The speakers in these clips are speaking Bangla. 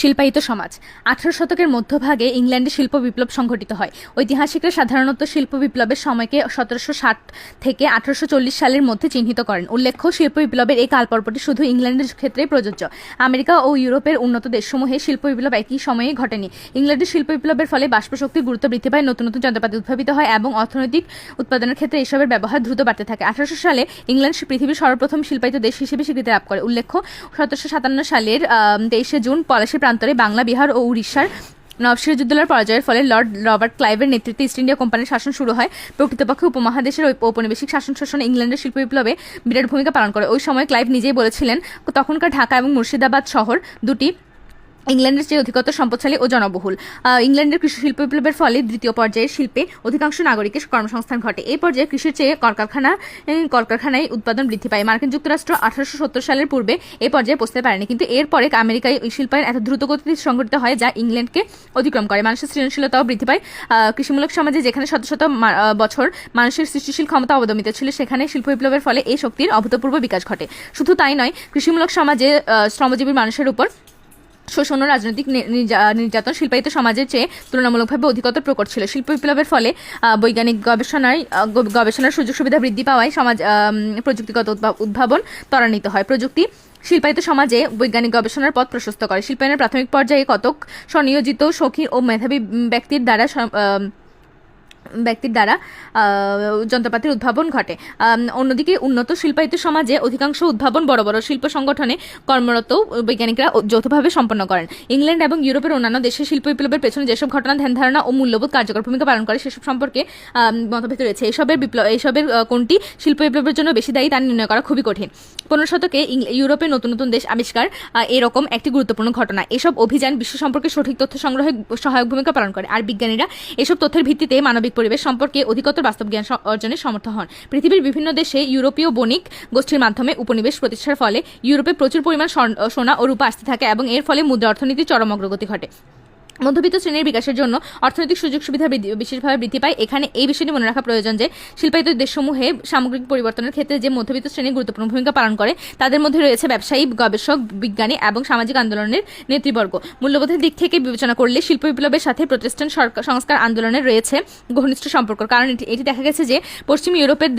শিল্পায়িত সমাজ। আঠারো শতকের মধ্যভাগে ইংল্যান্ডে শিল্প বিপ্লব সংঘটিত হয়। ঐতিহাসিকরা সাধারণত শিল্প বিপ্লবের সময়কে সতেরোশো ষাট থেকে আঠারোশো চল্লিশ সালের মধ্যে চিহ্নিত করেন। উল্লেখ্য, শিল্প বিপ্লবের এই কালপর্বটি শুধু ইংল্যান্ডের ক্ষেত্রেই প্রযোজ্য। আমেরিকা ও ইউরোপের উন্নত দেশসমূহে শিল্প বিপ্লব একই সময়ে ঘটেনি। ইংল্যান্ডের শিল্প বিপ্লবের ফলে বাষ্পশক্তির গুরুত্ব বৃদ্ধি পায়, নতুন নতুন যন্ত্রপাতি উদ্ভাবিত হয় এবং অর্থনৈতিক উৎপাদনের ক্ষেত্রে এসবের ব্যবহার দ্রুত বাড়তে থাকে। আঠারোশো সালে ইংল্যান্ড পৃথিবীর সর্বপ্রথম শিল্পায়িত দেশ হিসেবে স্বীকৃতি লাভ করে। উল্লেখ্য, সতেরোশো সাতান্ন সালের তেইশে জুন পলাশী প্রান্তরে বাংলা, বিহার ও উড়িষ্যার নবসিরাজুদ্দৌলার পরাজয়ের ফলে লর্ড রবার্ট ক্লাইভের নেতৃত্বে ইস্ট ইন্ডিয়া কোম্পানির শাসন শুরু হয়। প্রকৃতপক্ষে উপমহাদেশের ঔপনিবেশিক শাসন শোষণ ইংল্যান্ডের শিল্প বিপ্লবে বিরাট ভূমিকা পালন করে। ওই সময় ক্লাইভ নিজেই বলেছিলেন, তখনকার ঢাকা এবং মুর্শিদাবাদ শহর দুটি ইংল্যান্ডের চেয়ে অধিকতর সম্পদশালী ও জনবহুল। ইংল্যান্ডের কৃষি শিল্প বিপ্লবের ফলে দ্বিতীয় পর্যায়ের শিল্পে অধিকাংশ নাগরিকের কর্মসংস্থান ঘটে। এই পর্যায়ে কৃষির চেয়ে কলকারখানা কলকারখানায় উৎপাদন বৃদ্ধি পায়। মার্কিন যুক্তরাষ্ট্র আঠারোশো সত্তর সালের পূর্বে এই পর্যায়ে পৌঁছতে পারেনি। কিন্তু এরপরে আমেরিকায় এই শিল্পায়ন এত দ্রুত গতিতে সংঘটিত হয় যা ইংল্যান্ডকে অতিক্রম করে। মানুষের সৃজনশীলতাও বৃদ্ধি পায়। কৃষিমূলক সমাজে যেখানে শত শত বছর মানুষের সৃষ্টিশীল ক্ষমতা অবদমিত ছিল, সেখানে শিল্প বিপ্লবের ফলে এই শক্তির অভূতপূর্ব বিকাশ ঘটে। শুধু তাই নয়, কৃষিমূলক সমাজে শ্রমজীবী মানুষের উপর শোষণ ও রাজনৈতিক নির্যাতন শিল্পায়িত সমাজের চেয়ে তুলনামূলকভাবে অধিকতর প্রকট ছিল। শিল্প বিপ্লবের ফলে বৈজ্ঞানিক গবেষণায় গবেষণার সুযোগ সুবিধা বৃদ্ধি পাওয়ায় সমাজ প্রযুক্তিগত উদ্ভা- উদ্ভাবন ত্বরান্বিত হয়। প্রযুক্তি শিল্পায়িত সমাজে বৈজ্ঞানিক গবেষণার পথ প্রশস্ত করে। শিল্পায়নের প্রাথমিক পর্যায়ে কতক স্বনিয়োজিত, সখী ও মেধাবী ব্যক্তির দ্বারা ব্যক্তির দ্বারা যন্ত্রপাতির উদ্ভাবন ঘটে। অন্যদিকে উন্নত শিল্পায়িত সমাজে অধিকাংশ উদ্ভাবন বড় বড় শিল্প সংগঠনে কর্মরত বৈজ্ঞানিকরা যৌথভাবে সম্পন্ন করেন। ইংল্যান্ড এবং ইউরোপের অন্যান্য দেশে শিল্প বিপ্লবের পেছনে যেসব ঘটনা, ধ্যান ধারণা ও মূল্যবোধ কার্যকর ভূমিকা পালন করে, সেসব সম্পর্কে মতভেদ রয়েছে। এসবের বিপ্লব এসবের কোনটি শিল্প বিপ্লবের জন্য বেশি দায়ী তা নির্ণয় করা খুবই কঠিন। পনেরো শতকে ইং- ইউরোপের নতুন নতুন দেশ আবিষ্কার এরকম একটি গুরুত্বপূর্ণ ঘটনা। এসব অভিযান বিশ্ব সম্পর্কে সঠিক তথ্য সংগ্রহে সহায়ক ভূমিকা পালন করে। আর বিজ্ঞানীরা এসব তথ্যের ভিত্তিতে মানবিক পরিবেশ সম্পর্কে অধিকতর বাস্তব জ্ঞান অর্জনে সমর্থ হন। পৃথিবীর বিভিন্ন দেশে ইউরোপীয় বণিক গোষ্ঠীর মাধ্যমে উপনিবেশ প্রতিষ্ঠার ফলে ইউরোপে প্রচুর পরিমাণ সোনা ও রূপা আসতে থাকে এবং এর ফলে মুদ্রা অর্থনীতির চরম অগ্রগতি ঘটে। মধ্যবিত্ত শ্রেণির বিকাশের জন্য অর্থনৈতিক সুযোগ সুবিধা বিশেষভাবে বৃদ্ধি পায়। এখানে এই বিষয়টি মনে রাখা প্রয়োজন যে, শিল্পায়িত দেশসমূহে সামগ্রিক পরিবর্তনের ক্ষেত্রে যে মধ্যবিত্ত শ্রেণি গুরুত্বপূর্ণ ভূমিকা পালন করে, তাদের মধ্যে রয়েছে ব্যবসায়ী, গবেষক, বিজ্ঞানী এবং সামাজিক আন্দোলনের নেতৃবর্গ। মূল্যবোধের দিক থেকে বিবেচনা করলে শিল্প বিপ্লবের সাথে প্রতিষ্ঠান সংস্কার আন্দোলনের রয়েছে ঘনিষ্ঠ সম্পর্ক। কারণ এটি দেখা গেছে যে, পশ্চিম ইউরোপের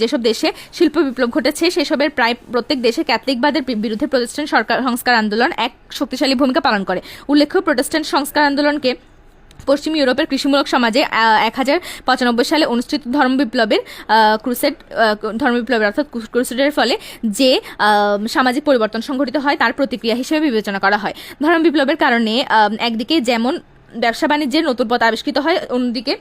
যেসব দেশে শিল্প বিপ্লব ঘটেছে, সেসবের প্রায় প্রত্যেক দেশে ক্যাথলিকবাদের বিরুদ্ধে প্রতিষ্ঠান সরকার, সংস্কার আন্দোলন এক শক্তিশালী ভূমিকা পালন করে। উল্লেখ্য, প্রতিষ্ঠান সংস্কার আন্দোলনকে পশ্চিম ইউরোপের কৃষিমূলক সমাজে এক হাজার পঁচানব্বই সালে অনুষ্ঠিত ধর্ম বিপ্লবের ক্রুসেড ধর্ম বিপ্লবের অর্থাৎ ক্রুসেডের ফলে যে সামাজিক পরিবর্তন সংঘটিত হয় তার প্রতিক্রিয়া হিসেবে বিবেচনা করা হয়। ধর্ম বিপ্লবের কারণে একদিকে যেমন ব্যবসা বাণিজ্যের নতুন পথ আবিষ্কৃত হয়, অন্যদিকে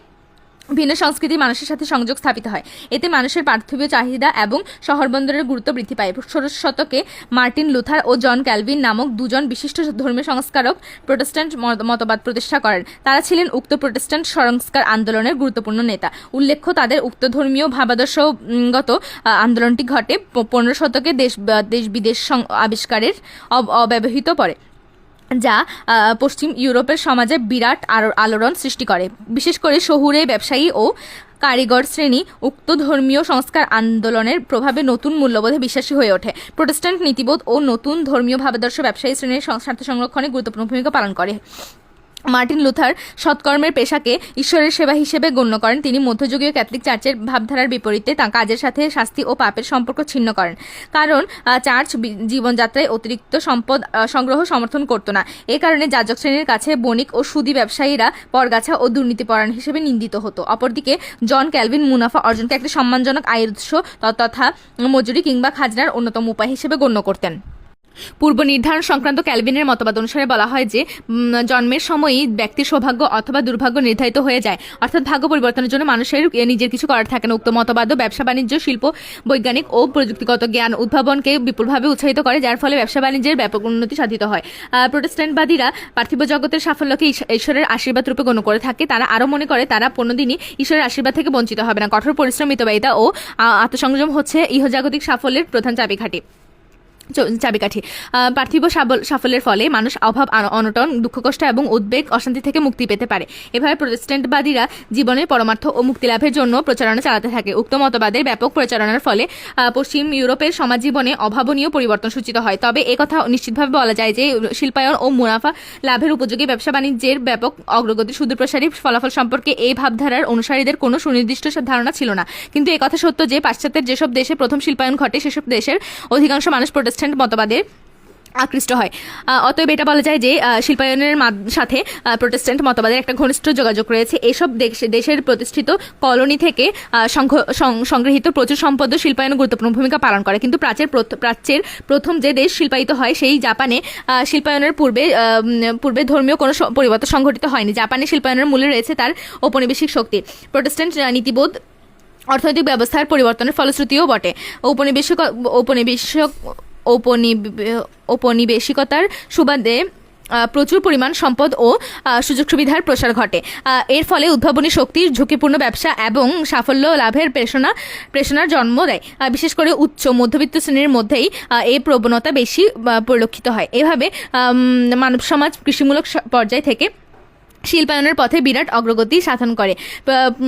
ভিন্ন সংস্কৃতির মানুষের সাথে সংযোগ স্থাপিত হয়। এতে মানুষের পার্থিব চাহিদা এবং শহর বন্দরের গুরুত্ব বৃদ্ধি পায়। ষোড়শ শতকে মার্টিন লুথার ও জন ক্যালভিন নামক দুজন বিশিষ্ট ধর্মীয় সংস্কারক প্রোটেস্ট্যান্ট মত- মতবাদ প্রতিষ্ঠা করেন। তারা ছিলেন উক্ত প্রোটেস্ট্যান্ট সংস্কার আন্দোলনের গুরুত্বপূর্ণ নেতা। উল্লেখ্য, তাদের উক্ত ধর্মীয় ভাবাদর্শগত আন্দোলনটি ঘটে পনেরো শতকে দেশ দেশ বিদেশ আবিষ্কারের অব- অব্যবহৃত পরে। যা পশ্চিম ইউরোপের সমাজে বিরাট আলোড়ন সৃষ্টি করে। বিশেষ করে শহুরে ব্যবসায়ী ও কারিগর শ্রেণি উক্ত ধর্মীয় সংস্কার আন্দোলনের প্রভাবে নতুন মূল্যবোধে বিশ্বাসী হয়ে ওঠে। প্রোটেস্ট্যান্ট নীতিবোধ ও নতুন ধর্মীয় ভাবাদর্শ ব্যবসায়ী শ্রেণির স্বার্থ সংরক্ষণে গুরুত্বপূর্ণ ভূমিকা পালন করে। মার্টিন লুথার সৎকর্মের পেশাকে ঈশ্বরের সেবা হিসেবে গণ্য করেন। তিনি মধ্যযুগীয় ক্যাথলিক চার্চের ভাবধারার বিপরীতে তা কাজের সাথে শাস্তি ও পাপের সম্পর্ক ছিন্ন করেন। কারণ চার্চ জীবনযাত্রায় অতিরিক্ত সম্পদ সংগ্রহ সমর্থন করত না। এ কারণে যাজক শ্রেণির কাছে বণিক ও সুদি ব্যবসায়ীরা পরগাছা ও দুর্নীতিপরায়ণ হিসেবে নিন্দিত হতো। অপরদিকে, জন ক্যালভিন মুনাফা অর্জনকে একটি সম্মানজনক আয়ের উৎস তথা মজুরি কিংবা খাজনার অন্যতম উপায় হিসেবে গণ্য করতেন। পূর্ব নির্ধারণ সংক্রান্ত ক্যালভিনের মতবাদ অনুসারে বলা হয় যে জন্মের সময়ই ব্যক্তির সৌভাগ্য অথবা দুর্ভাগ্য নির্ধারিত হয়ে যায়। অর্থাৎ ভাগ্য পরিবর্তনের জন্য মানুষের নিজের কিছু করার থাকে না। উক্ত মতবাদও ব্যবসা বাণিজ্য, শিল্প, বৈজ্ঞানিক ও প্রযুক্তিগত জ্ঞান উদ্ভাবনকে বিপুলভাবে উৎসাহিত করে, যার ফলে ব্যবসা বাণিজ্যের ব্যাপক উন্নতি সাধিত হয়। প্রোটেস্ট্যান্টবাদীরা পার্থিব জগতের সাফল্যকে ঈশ্বরের আশীর্বাদ রূপে গণ্য করে থাকে। তারা আরও মনে করে, তারা কোনোদিনই ঈশ্বরের আশীর্বাদ থেকে বঞ্চিত হবে না। কঠোর পরিশ্রম, মিতব্যয়িতা ও আত্মসংযম হচ্ছে ইহজাগতিক সাফল্যের প্রধান চাবিকাঠি। চাবিকাঠি। পার্থিব সাফল্যের ফলে মানুষ অভাব অনটন দুঃখ কষ্ট এবং উদ্বেগ, অশান্তি থেকে মুক্তি পেতে পারে। এভাবে প্রোটেস্ট্যান্টবাদীরা জীবনের পরমার্থ ও মুক্তি লাভের জন্য প্রচারণা চালাতে থাকে। উক্ত মতবাদের ব্যাপক প্রচারণার ফলে পশ্চিম ইউরোপের সমাজ জীবনে অভাবনীয় পরিবর্তন সূচিত হয়। তবে একথা নিশ্চিতভাবে বলা যায় যে, শিল্পায়ন ও মুনাফা লাভের উপযোগী ব্যবসা বাণিজ্যের ব্যাপক অগ্রগতি সুদূরপ্রসারী ফলাফল সম্পর্কে এই ভাবধারার অনুসারীদের কোনো সুনির্দিষ্ট ধারণা ছিল না। কিন্তু একথা সত্য যে, পাশ্চাত্যের যেসব দেশে প্রথম শিল্পায়ন ঘটে, সেসব দেশের অধিকাংশ মানুষ প্রোটেস্ট্যান্ট মতবাদে আকৃষ্ট হয়। অতএব এটা বলা যায় যে শিল্পায়নের সাথে প্রোটেস্ট্যান্ট মতবাদের একটা ঘনিষ্ঠ যোগাযোগ রয়েছে। এসব দেশে, দেশের প্রতিষ্ঠিত কলোনি থেকে সংগৃহীত প্রচুর সম্পদ শিল্পায়নে গুরুত্বপূর্ণ ভূমিকা পালন করে। কিন্তু প্রাচ্যের প্রাচ্যের প্রথম যে দেশ শিল্পায়িত হয়, সেই জাপানে শিল্পায়নের পূর্বে পূর্বে ধর্মীয় কোনো পরিবর্তন সংঘটিত হয়নি। জাপানে শিল্পায়নের মূলে রয়েছে তার ঔপনিবেশিক শক্তি। প্রোটেস্ট্যান্ট নীতিবোধ, অর্থনৈতিক ব্যবস্থার পরিবর্তনের ফলশ্রুতিও বটে। ঔপনিবেশিক, ঔপনিবেশক ঔপনিবে- ঔপনিবেশিকতার সুবাদে প্রচুর পরিমাণ সম্পদ ও সুযোগ সুবিধার প্রসার ঘটে। এর ফলে উদ্ভাবনী শক্তির ঝুঁকিপূর্ণ ব্যবসা এবং সাফল্য লাভের প্রেষণা প্রেষণার জন্ম দেয়। বিশেষ করে উচ্চ মধ্যবিত্ত শ্রেণির মধ্যেই এই প্রবণতা বেশি পরিলক্ষিত হয়। এভাবে মানব সমাজ কৃষিমূলক পর্যায় থেকে শিল্পায়নের পথে বিরাট অগ্রগতি সাধন করে।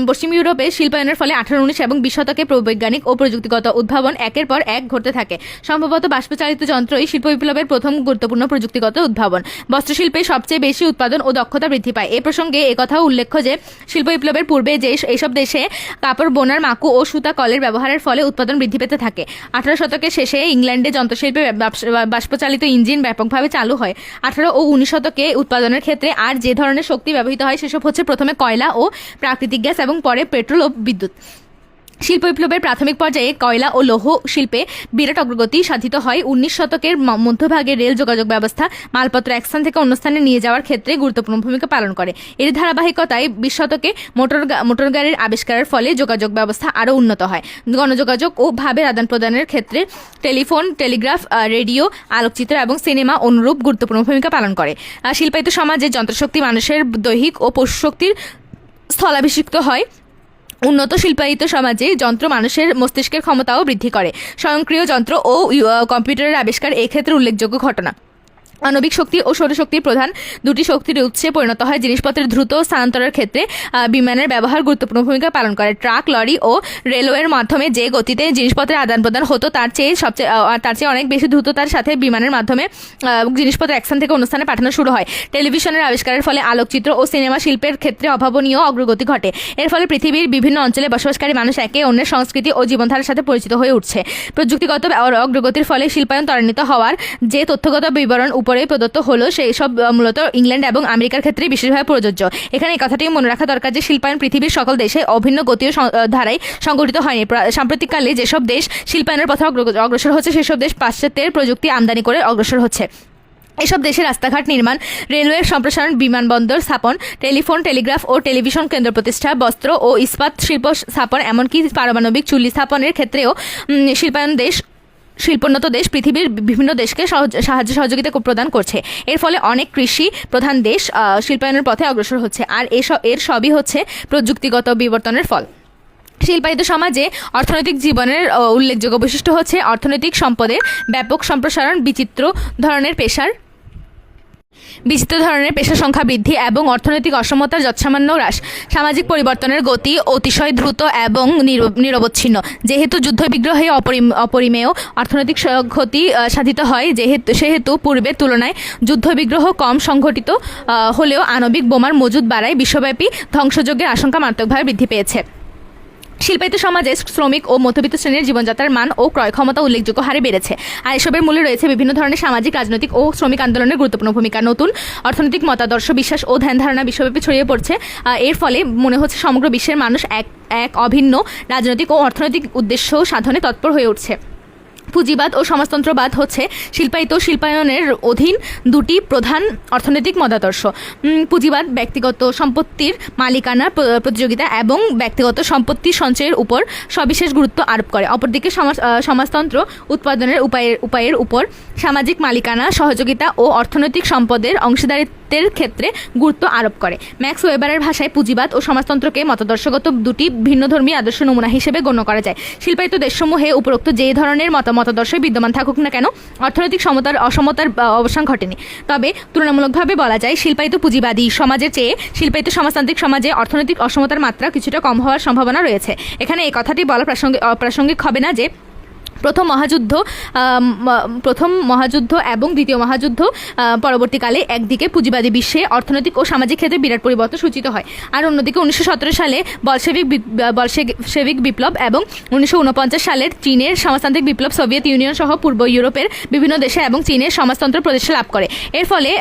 পশ্চিম ইউরোপে শিল্পায়নের ফলে আঠারো, উনিশ এবং বিশ শতকে বৈজ্ঞানিক ও প্রযুক্তিগত উদ্ভাবন একের পর এক ঘটতে থাকে। সম্ভবত বাষ্পচালিত যন্ত্রই শিল্প বিপ্লবের প্রথম গুরুত্বপূর্ণ প্রযুক্তিগত উদ্ভাবন। বস্ত্রশিল্পে সবচেয়ে বেশি উৎপাদন ও দক্ষতা বৃদ্ধি পায়। এ প্রসঙ্গে একথাও উল্লেখ্য যে, শিল্প বিপ্লবের পূর্বে যে এইসব দেশে কাপড়, বোনার, মাকু ও সুতা কলের ব্যবহারের ফলে উৎপাদন বৃদ্ধি পেতে থাকে। আঠারো শতকের শেষে ইংল্যান্ডে যন্ত্রশিল্পে বাষ্পচালিত ইঞ্জিন ব্যাপকভাবে চালু হয়। আঠারো ও উনিশ শতকে উৎপাদনের ক্ষেত্রে আর যে ধরনের শক্তি ব্যবহৃত হয় সেসব হচ্ছে প্রথমে কয়লা ও প্রাকৃতিক গ্যাস এবং পরে পেট্রোল ও বিদ্যুৎ। শিল্প বিপ্লবের প্রাথমিক পর্যায়ে কয়লা ও লৌহ শিল্পে বিরাট অগ্রগতি সাধিত হয়। উনিশ শতকের মধ্যভাগে রেল যোগাযোগ ব্যবস্থা মালপত্র এক স্থান থেকে অন্য স্থানে নিয়ে যাওয়ার ক্ষেত্রে গুরুত্বপূর্ণ ভূমিকা পালন করে। এর ধারাবাহিকতায় বিশ শতকে মোটর মোটর গাড়ির আবিষ্কারের ফলে যোগাযোগ ব্যবস্থা আরও উন্নত হয়। গণযোগাযোগ ও ভাবের আদান প্রদানের ক্ষেত্রে টেলিফোন, টেলিগ্রাফ রেডিও, আলোকচিত্র এবং সিনেমা অনুরূপ গুরুত্বপূর্ণ ভূমিকা পালন করে। শিল্পায়িত সমাজে যন্ত্রশক্তি মানুষের দৈহিক ও পশুশক্তির স্থলাভিষিক্ত হয়। উন্নত শিল্পায়িত সমাজে যন্ত্র মানুষের মস্তিষ্কের ক্ষমতাও বৃদ্ধি করে। স্বয়ংক্রিয় যন্ত্র ও কম্পিউটারের আবিষ্কার এক্ষেত্রে উল্লেখযোগ্য ঘটনা। আণবিক শক্তি ও সৌরশক্তির প্রধান দুটি শক্তির উৎসে পরিণত হয়। জিনিসপত্রের দ্রুত স্থানান্তরের ক্ষেত্রে বিমানের ব্যবহার গুরুত্বপূর্ণ ভূমিকা পালন করে। ট্রাক, লরি ও রেলওয়ের মাধ্যমে যে গতিতে জিনিসপত্রের আদান প্রদান হতো, তার চেয়ে সবচেয়ে তার চেয়ে অনেক বেশি দ্রুততার সাথে বিমানের মাধ্যমে জিনিসপত্র এক স্থান থেকে অন্য স্থানে পাঠানো শুরু হয়। টেলিভিশনের আবিষ্কারের ফলে আলোকচিত্র ও সিনেমা শিল্পের ক্ষেত্রে অভাবনীয় অগ্রগতি ঘটে। এর ফলে পৃথিবীর বিভিন্ন অঞ্চলে বসবাসকারী মানুষ একে অন্যের সংস্কৃতি ও জীবনধারার সাথে পরিচিত হয়ে উঠছে। প্রযুক্তিগত অগ্রগতির ফলে শিল্পায়ন ত্বরান্বিত হওয়ার যে তথ্যগত বিবরণ উপরে প্রদত্ত হলো সেই সব মূলত ইংল্যান্ড এবং আমেরিকার ক্ষেত্রে বিশেষভাবে প্রযোজ্য। এখানে এই কথাটি মনে রাখা দরকার যে শিল্পায়ন পৃথিবীর সকল দেশে অভিন্ন গতি ও ধারায় সংগঠিত হয়নি। সাম্প্রতিককালে যেসব দেশ শিল্পায়নের পথে অগ্র- অগ্রসর হচ্ছে, সেসব দেশ পাশ্চাত্যের প্রযুক্তি আমদানি করে অগ্রসর হচ্ছে। এসব দেশে রাস্তাঘাট নির্মাণ, রেলওয়ে সম্প্রসারণ, বিমানবন্দর স্থাপন, টেলিফোন, টেলিগ্রাফ ও টেলিভিশন কেন্দ্র প্রতিষ্ঠা, বস্ত্র ও ইস্পাত শিল্প স্থাপন, এমনকি পারমাণবিক চুল্লি স্থাপনের ক্ষেত্রেও শিল্পায়ন দেশ শিল্পোন্নত দেশ পৃথিবীর বিভিন্ন দেশকে সাহায্য সহযোগিতা প্রদান করছে। এর ফলে অনেক কৃষি প্রধান দেশ শিল্পায়নের পথে অগ্রসর হচ্ছে। আর এর সবই হচ্ছে প্রযুক্তিগত বিবর্তনের ফল। শিল্পায়িত সমাজে অর্থনৈতিক জীবনের উল্লেখযোগ্য বৈশিষ্ট্য হচ্ছে অর্থনৈতিক সম্পদের ব্যাপক সম্প্রসারণ, বিচিত্র ধরনের পেশার বিচিত্র ধরনের পেশা সংখ্যা বৃদ্ধি এবং অর্থনৈতিক অসমতার যৎসামান্য হ্রাস, সামাজিক পরিবর্তনের গতি অতিশয় দ্রুত এবং নির- নিরবচ্ছিন্ন। যেহেতু যুদ্ধ বিগ্রহে অপরিমেয় অর্থনৈতিক ক্ষতি সাধিত হয়, যেহেতু, সেহেতু পূর্বের তুলনায় যুদ্ধ বিগ্রহ কম সংঘটিত হলেও আণবিক বোমার মজুদ বাড়ায় বিশ্বব্যাপী ধ্বংসযজ্ঞের আশঙ্কা মারাত্মকভাবে বৃদ্ধি পেয়েছে। শিল্পায়িত সমাজে শ্রমিক ও মধ্যবিত্ত শ্রেণির জীবনযাত্রার মান ও ক্রয় ক্ষমতা উল্লেখযোগ্য হারে বেড়েছে। আর এসবের মূলে রয়েছে বিভিন্ন ধরনের সামাজিক, রাজনৈতিক ও শ্রমিক আন্দোলনের গুরুত্বপূর্ণ ভূমিকা। নতুন অর্থনৈতিক মতাদর্শ, বিশ্বাস ও ধ্যান ধারণা বিশ্বব্যাপী ছড়িয়ে পড়ছে। এর ফলে মনে হচ্ছে সমগ্র বিশ্বের মানুষ এক এক অভিন্ন রাজনৈতিক ও অর্থনৈতিক উদ্দেশ্য সাধনে তৎপর হয়ে উঠছে। পুঁজিবাদ ও সমাজতন্ত্রবাদ হচ্ছে শিল্পায়িত শিল্পায়নের অধীন দুটি প্রধান অর্থনৈতিক মতাদর্শ। পুঁজিবাদ ব্যক্তিগত সম্পত্তির মালিকানা প্রতিযোগিতা এবং ব্যক্তিগত সম্পত্তি সঞ্চয়ের উপর সবিশেষ গুরুত্ব আরোপ করে। অপরদিকে সমাজ সমাজতন্ত্র উৎপাদনের উপায়ের উপায়ের উপর সামাজিক মালিকানা, সহযোগিতা ও অর্থনৈতিক সম্পদের অংশীদারিত্ব পুঁজিবাদিত্বের ক্ষেত্রে গুরুত্ব আরোপ করে। ম্যাক্স ওয়েবারের ভাষায় পুঁজিবাদ ও সমাজতন্ত্রকে মতাদর্শগত দুটি ভিন্নধর্মী আদর্শ নমুনা হিসেবে গণ্য করা যায়। শিল্পায়িত দেশসমূহে উপরোক্ত যে ধরনের মত মতাদর্শই বিদ্যমান থাকুক না কেন, অর্থনৈতিক সমতার অসমতার অবসান ঘটেনি। তবে তুলনামূলকভাবে বলা যায়, শিল্পায়িত পুঁজিবাদী সমাজের চেয়ে শিল্পায়িত সমাজতান্ত্রিক সমাজে অর্থনৈতিক অসমতার মাত্রা কিছুটা কম হওয়ার সম্ভাবনা রয়েছে। এখানে এই কথাটি বলা প্রাসঙ্গিক অপ্রাসঙ্গিক হবে না যে প্রথম মহাযুদ্ধ প্রথম মহাযুদ্ধ এবং দ্বিতীয় মহাযুদ্ধ পরবর্তীকালে একদিকে পুঁজিবাদী বিশ্বে অর্থনৈতিক ও সামাজিক ক্ষেত্রে বিরাট পরিবর্তন সূচিত হয়। আর অন্যদিকে উনিশশো সতেরো সালে বলশেভিক বলশেভিক বিপ্লব এবং উনিশশো উনপঞ্চাশ সালের চীনের সমাজতান্ত্রিক বিপ্লব সোভিয়েত ইউনিয়ন সহ পূর্ব ইউরোপের বিভিন্ন দেশে এবং চীনের সমাজতন্ত্র প্রতিষ্ঠা লাভ করে। এর ফলে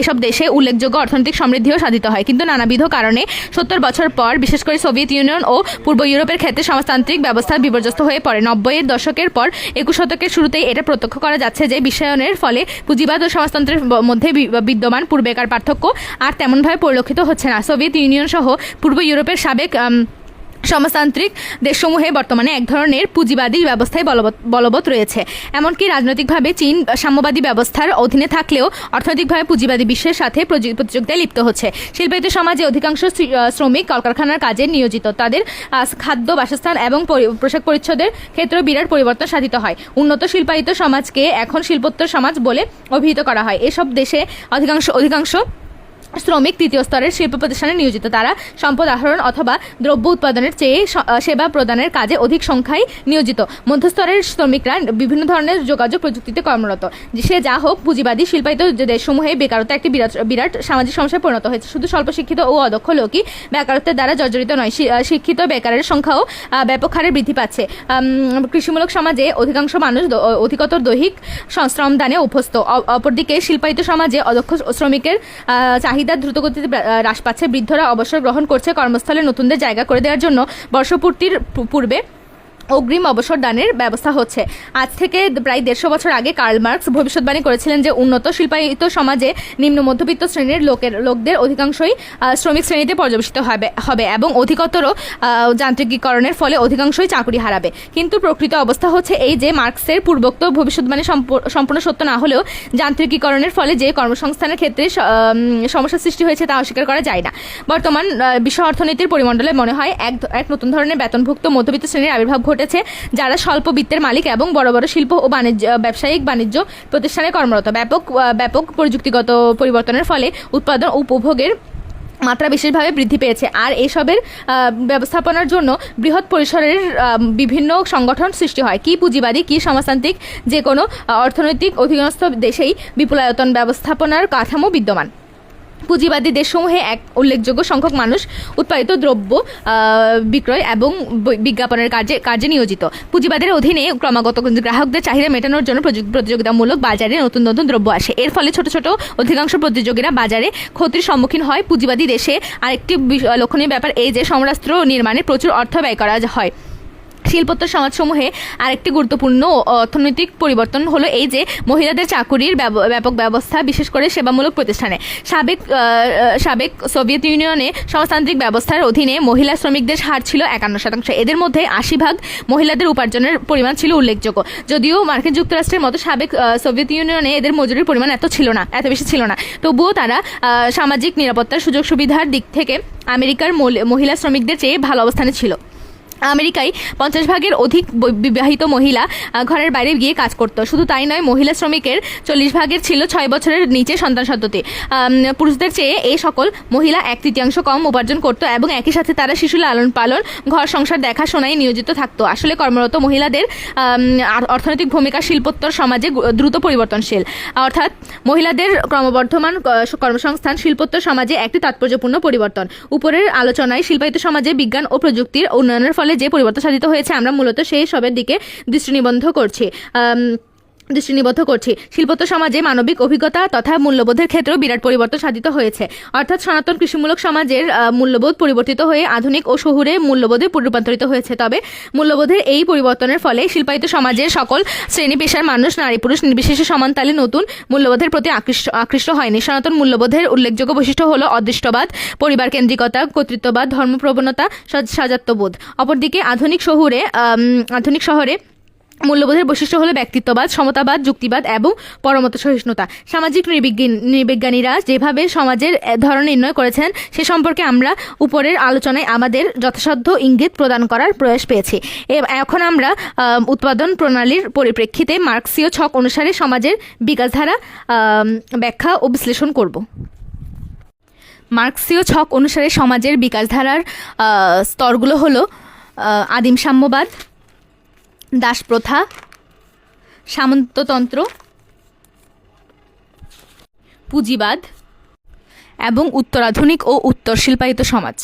এসব দেশে উল্লেখযোগ্য অর্থনৈতিক সমৃদ্ধিও সাধিত হয়। কিন্তু নানাবিধ কারণে সত্তর বছর পর, বিশেষ করে সোভিয়েত ইউনিয়ন ও পূর্ব ইউরোপের ক্ষেত্রে সমাজতান্ত্রিক ব্যবস্থা বিপর্যস্ত হয়ে পড়ে। নব্বইয়ের দশকের পর একুশ শতকের শুরুতেই এটা প্রত্যক্ষ করা যাচ্ছে যে বিশ্বায়নের ফলে পুঁজিবাদ ও সমাজতন্ত্রের মধ্যে বিদ্যমান পূর্বেকার পার্থক্য আর তেমনভাবে পরিলক্ষিত হচ্ছে না। সোভিয়েত ইউনিয়ন সহ পূর্ব ইউরোপের সাবেক সমাজতান্ত্রিক দেশসমূহে বর্তমানে এক ধরনের পুঁজিবাদী ব্যবস্থায় বলবৎ রয়েছে। এমনকি রাজনৈতিকভাবে চীন সাম্যবাদী ব্যবস্থার অধীনে থাকলেও অর্থনৈতিকভাবে পুঁজিবাদী বিশ্বের সাথে প্রতিযোগিতায় লিপ্ত হচ্ছে। শিল্পায়িত সমাজে অধিকাংশ শ্রমিক কলকারখানার কাজে নিয়োজিত। তাদের খাদ্য, বাসস্থান এবং পোশাক পরিচ্ছদের ক্ষেত্রেও বিরাট পরিবর্তন সাধিত হয়। উন্নত শিল্পায়িত সমাজকে এখন শিল্পোত্তর সমাজ বলে অভিহিত করা হয়। এসব দেশে অধিকাংশ অধিকাংশ শ্রমিক তৃতীয় স্তরের শিল্প প্রতিষ্ঠানে নিয়োজিত। তারা সম্পদ আহরণ অথবা দ্রব্য উৎপাদনের চেয়ে সেবা প্রদানের কাজে অধিক সংখ্যায় নিয়োজিত। মধ্যস্তরের শ্রমিকরা বিভিন্ন ধরনের যোগাযোগ প্রযুক্তিতে কর্মরত। সে যা হোক পুঁজিবাদী শিল্পায়িত দেশসমূহে বেকারত্ব একটি বিরাট বিরাট সামাজিক সমস্যায় পরিণত হয়েছে। শুধু স্বল্প শিক্ষিত ও অদক্ষ লোকই বেকারত্বের দ্বারা জর্জরিত নয় শিক্ষিত বেকারের সংখ্যাও ব্যাপক হারে বৃদ্ধি পাচ্ছে। কৃষিমূলক সমাজে অধিকাংশ মানুষ অধিকতর দৈহিক শ্রম দানে অভ্যস্ত অপরদিকে শিল্পায়িত সমাজে অদক্ষ শ্রমিকের আহ, চাহিদা দ্রুতগতিতে গতিতে হ্রাস পাচ্ছে। বৃদ্ধরা অবসর গ্রহণ করছে কর্মস্থলে নতুনদের জায়গা করে দেওয়ার জন্য বর্ষপূর্তির পূর্বে। অগ্রিম অবসর দানের ব্যবস্থা হচ্ছে। আজ থেকে প্রায় দেড়শো বছর আগে কার্ল মার্কস ভবিষ্যৎবাণী করেছিলেন যে, উন্নত শিল্পায়িত সমাজে নিম্ন মধ্যবিত্ত শ্রেণির লোকের, লোকদের অধিকাংশই শ্রমিক শ্রেণীতে পর্যবেসিত হবে হবে এবং অধিকতর যান্ত্রিকীকরণের ফলে অধিকাংশই চাকরি হারাবে। কিন্তু প্রকৃত অবস্থা হচ্ছে এই যে, মার্কসের পূর্বোক্ত ভবিষ্যৎবাণী সম্প- সম্পূর্ণ সত্য না হলেও যান্ত্রিকীকরণের ফলে যে কর্মসংস্থানের ক্ষেত্রে সমস্যার সৃষ্টি হয়েছে তা অস্বীকার করা যায় না। বর্তমান বিশ্ব অর্থনীতির পরিমণ্ডলে মনে হয় এক এক নতুন ধরনের বেতনভুক্ত মধ্যবিত্ত শ্রেণির আবির্ভাব ঘটেছে, যারা স্বল্প বিত্তের মালিক এবং বড় বড় শিল্প ও বাণিজ্য ব্যবসায়িক বাণিজ্য প্রতিষ্ঠানে কর্মরত। ব্যাপক ব্যাপক প্রযুক্তিগত পরিবর্তনের ফলে উৎপাদন ও উপভোগের মাত্রা বিশেষভাবে বৃদ্ধি পেয়েছে। আর এসবের ব্যবস্থাপনার জন্য বৃহৎ পরিসরের বিভিন্ন সংগঠন সৃষ্টি হয়। কি পুঁজিবাদী, কি সমাজতান্ত্রিক যে কোনো অর্থনৈতিক অধীনস্থ দেশেই বিপুলায়তন ব্যবস্থাপনার কাঠামো বিদ্যমান। পুঁজিবাদী দেশসমূহে এক উল্লেখযোগ্য সংখ্যক মানুষ উৎপাদিত দ্রব্য বিক্রয় এবং বিজ্ঞাপনের কাজে কাজে নিয়োজিত। পুঁজিবাদের অধীনে ক্রমাগত গ্রাহকদের চাহিদা মেটানোর জন্য প্রতিযোগিতামূলক বাজারে নতুন নতুন দ্রব্য আসে। এর ফলে ছোট ছোট অধিকাংশ প্রতিযোগীরা বাজারে ক্ষতির সম্মুখীন হয়। পুঁজিবাদী দেশে আরেকটি লক্ষণীয় ব্যাপার এই যে, সমরাস্ত্র নির্মাণে প্রচুর অর্থ ব্যয় করা হয়। শিল্পোত্তর সমাজসমূহে আরেকটি গুরুত্বপূর্ণ অর্থনৈতিক পরিবর্তন হলো এই যে মহিলাদের চাকুরির ব্যাপক ব্যবস্থা, বিশেষ করে সেবামূলক প্রতিষ্ঠানে। সাবেক সাবেক সোভিয়েত ইউনিয়নে সমাজতান্ত্রিক ব্যবস্থার অধীনে মহিলা শ্রমিকদের হার ছিল একান্ন শতাংশ। এদের মধ্যে আশি ভাগ মহিলাদের উপার্জনের পরিমাণ ছিল উল্লেখযোগ্য। যদিও মার্কিন যুক্তরাষ্ট্রের মতো সাবেক সোভিয়েত ইউনিয়নে এদের মজুরির পরিমাণ এত ছিল না, এত বেশি ছিল না। তবুও তারা সামাজিক নিরাপত্তার সুযোগ সুবিধার দিক থেকে আমেরিকার মহিলা শ্রমিকদের চেয়ে ভালো অবস্থানে ছিল। আমেরিকায় পঞ্চাশ ভাগের অধিক বিবাহিত মহিলা ঘরের বাইরে গিয়ে কাজ করতো। শুধু তাই নয়, মহিলা শ্রমিকের চল্লিশ ভাগের ছিল ছয় বছরের নিচে সন্তান সন্ততি। পুরুষদের চেয়ে এই সকল মহিলা এক তৃতীয়াংশ কম উপার্জন করত এবং একই সাথে তারা শিশু লালন পালন, ঘর সংসার দেখাশোনায় নিয়োজিত থাকতো। আসলে কর্মরত মহিলাদের অর্থনৈতিক ভূমিকা শিল্পোত্তর সমাজে দ্রুত পরিবর্তনশীল। অর্থাৎ মহিলাদের ক্রমবর্ধমান কর্মসংস্থান শিল্পোত্তর সমাজে একটি তাৎপর্যপূর্ণ পরিবর্তন। উপরের আলোচনায় শিল্পায়িত সমাজে বিজ্ঞান ও প্রযুক্তির উন্নয়নের ফলে যে পরিবর্তন সাধিত হয়েছে। আমরা মূলত সেই সবের দিকে দৃষ্টি নিবন্ধ করছি দৃষ্টিনিবদ্ধ করছি। শিল্পত সমাজে মানবিক অভিজ্ঞতা তথা মূল্যবোধের ক্ষেত্রেও বিরাট পরিবর্তন সাধিত হয়েছে। অর্থাৎ সনাতন কৃষিমূলক সমাজের মূল্যবোধ পরিবর্তিত হয়ে আধুনিক ও শহুরে মূল্যবোধে রূপান্তরিত হয়েছে। তবে মূল্যবোধের এই পরিবর্তনের ফলে শিল্পায়িত সমাজের সকল শ্রেণি পেশার মানুষ, নারী, পুরুষ, নির্বিশেষে সমান তালে নতুন মূল্যবোধের প্রতি আকৃষ্ট আকৃষ্ট হয়নি। সনাতন মূল্যবোধের উল্লেখযোগ্য বৈশিষ্ট্য হল অদৃষ্টবাদ পরিবার কেন্দ্রিকতা কর্তৃত্ববাদ, ধর্মপ্রবণতা সাজাত্যবোধ অপরদিকে আধুনিক শহুরে আধুনিক শহরে মূল্যবোধের বৈশিষ্ট্য হলো ব্যক্তিত্ববাদ, সমতাবাদ, যুক্তিবাদ এবং পরমত সহিষ্ণুতা। সামাজিক নৃবিজ্ঞান নৃবিজ্ঞানীরা যেভাবে সমাজের ধরন নির্ণয় করেছেন, সে সম্পর্কে আমরা উপরের আলোচনায় আমাদের যথাসাধ্য ইঙ্গিত প্রদান করার প্রয়াস পেয়েছি। এখন আমরা উৎপাদন প্রণালীর পরিপ্রেক্ষিতে মার্কসীয় ছক অনুসারে সমাজের বিকাশধারা ব্যাখ্যা ও বিশ্লেষণ করব। মার্কসীয় ছক অনুসারে সমাজের বিকাশধারার স্তরগুলো হলো আদিম সাম্যবাদ দাসপ্রথা সামন্ততন্ত্র পুঁজিবাদ এবং উত্তরাধুনিক ও উত্তর শিল্পায়িত সমাজ।